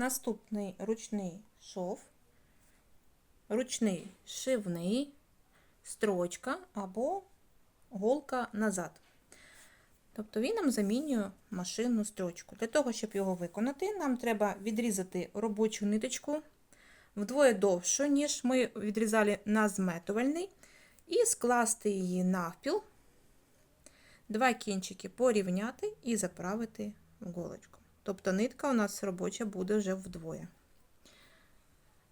Наступний ручний шов, ручний шивний, строчка або голка назад. Тобто він нам замінює машинну строчку. Для того, щоб його виконати, нам треба відрізати робочу ниточку вдвоє довшу, ніж ми відрізали на зметувальний, і скласти її навпіл, два кінчики порівняти і заправити в голочку. Тобто нитка у нас робоча буде вже вдвоє.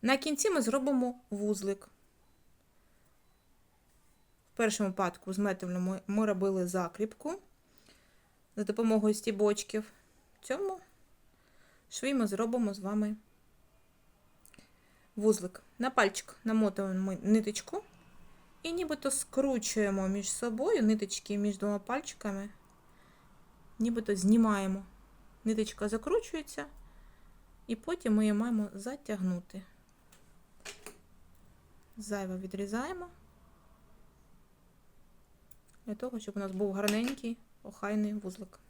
На кінці ми зробимо вузлик. В першому випадку з металем ми робили закріпку за допомогою стібочків. В цьому шві ми зробимо з вами вузлик. На пальчик намотуємо ниточку і нібито скручуємо між собою ниточки між двома пальчиками, нібито знімаємо. Ниточка закручується, і потім ми її маємо затягнути. Зайве відрізаємо, для того, щоб у нас був гарненький, охайний вузлик.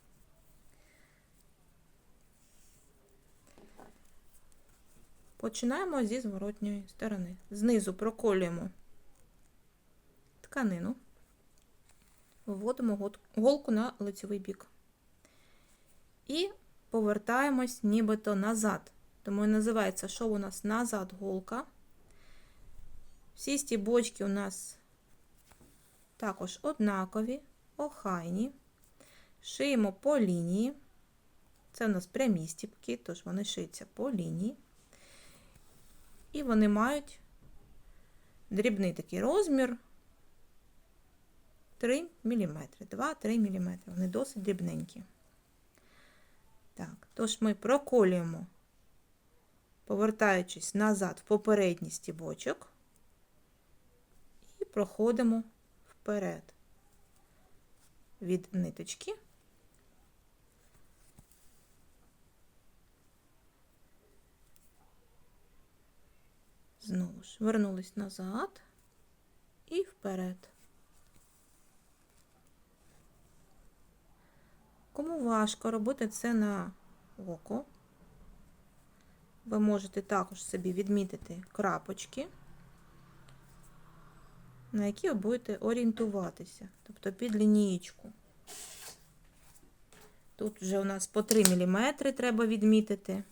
Починаємо зі зворотньої сторони. Знизу проколюємо тканину, вводимо голку на лицевий бік. І повертаємось нібито назад. Тому і називається, що у нас назад голка. Всі стібочки у нас також однакові, охайні. Шиємо по лінії. Це у нас прямі стібки, тож вони шиються по лінії. І вони мають дрібний такий розмір 3 мм, 2-3 мм. Вони досить дрібненькі. Так, тож ми проколюємо, повертаючись назад в попередній стібочок, і проходимо вперед від ниточки. Знову ж вернулись назад і вперед. Кому важко робити це на око, ви можете також собі відмітити крапочки, на які ви будете орієнтуватися, тобто під лінієчку. Тут вже у нас по 3 мм треба відмітити.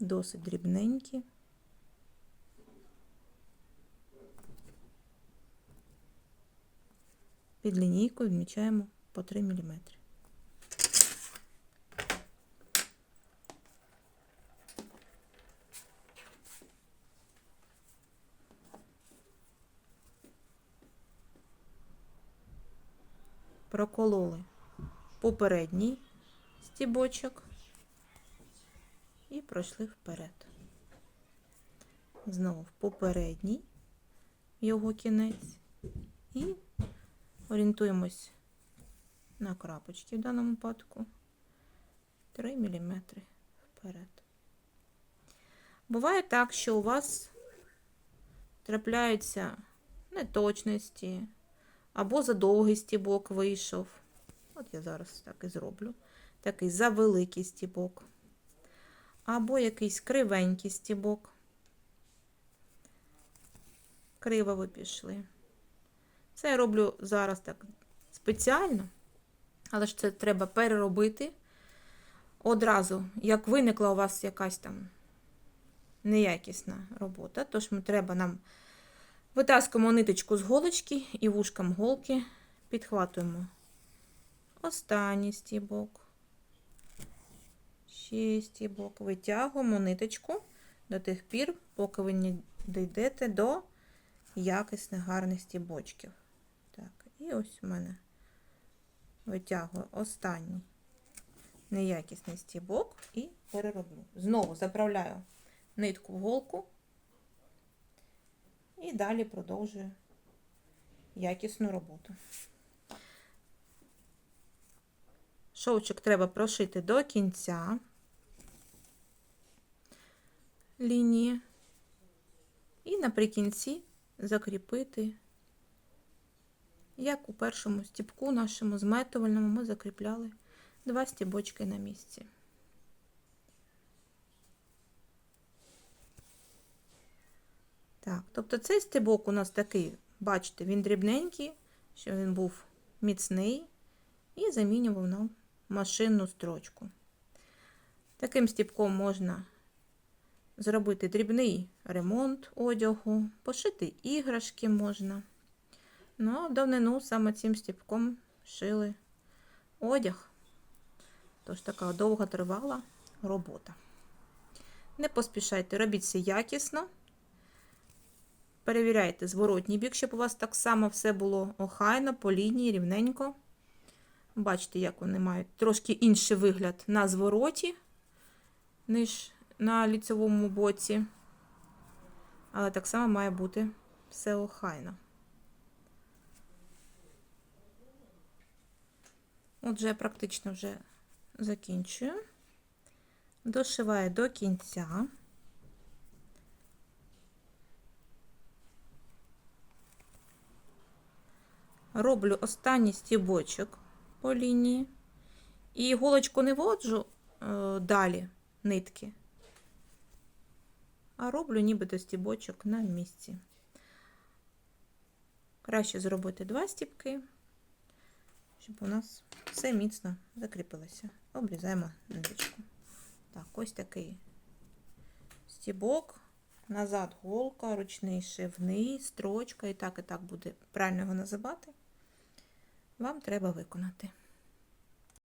Досить дрібненькі. Під лінійкою відмічаємо по 3 мм. Прокололи попередній стібочок і пройшли вперед. Знову в попередній його кінець і орієнтуємось на крапочки в даному випадку 3 мм вперед. Буває так, що у вас трапляються неточності, або задовгий стібок вийшов. От я зараз так і зроблю. Такий завеликий стібок. Або якийсь кривенький стібок. Криво ви пішли. Це я роблю зараз так спеціально, але ж це треба переробити. Одразу, як виникла у вас якась там неякісна робота, тож ми треба нам витаскуємо ниточку з голочки і вушком голки підхватуємо. Останній стібок, ще стібок, витягуємо ниточку до тих пір, поки ви не дійдете до якісних гарних стібочків. І ось у мене витягую останній неякісний стібок і перероблю. Знову заправляю нитку в голку і далі продовжую якісну роботу. Шовчик треба прошити до кінця лінії і наприкінці закріпити Як у першому стіпку нашому зметувальному ми закріпляли два стібочки на місці. Так, тобто цей стебок у нас такий, бачите, він дрібненький, що він був міцний і замінював нам машинну строчку. Таким стібком можна зробити дрібний ремонт одягу, пошити іграшки можна. Ну, давнину саме цим стібком шили одяг. Тож така довга тривала робота. Не поспішайте, робіть все якісно. Перевіряйте зворотній бік, щоб у вас так само все було охайно, по лінії, рівненько. Бачите, як вони мають трошки інший вигляд на звороті, ніж на ліцевому боці. Але так само має бути все охайно. Отже, я практично вже закінчую. Дошиваю до кінця. Роблю останній стібочок по лінії. І іголочку не воджу е, далі нитки, а роблю нібито стібочок на місці. Краще зробити два стібки, щоб у нас все міцно закріпилося. Обрізаємо ниточку. Так, ось такий стібок, назад голка, ручний шивний, строчка, і так, і так буде правильно його називати. Вам треба виконати.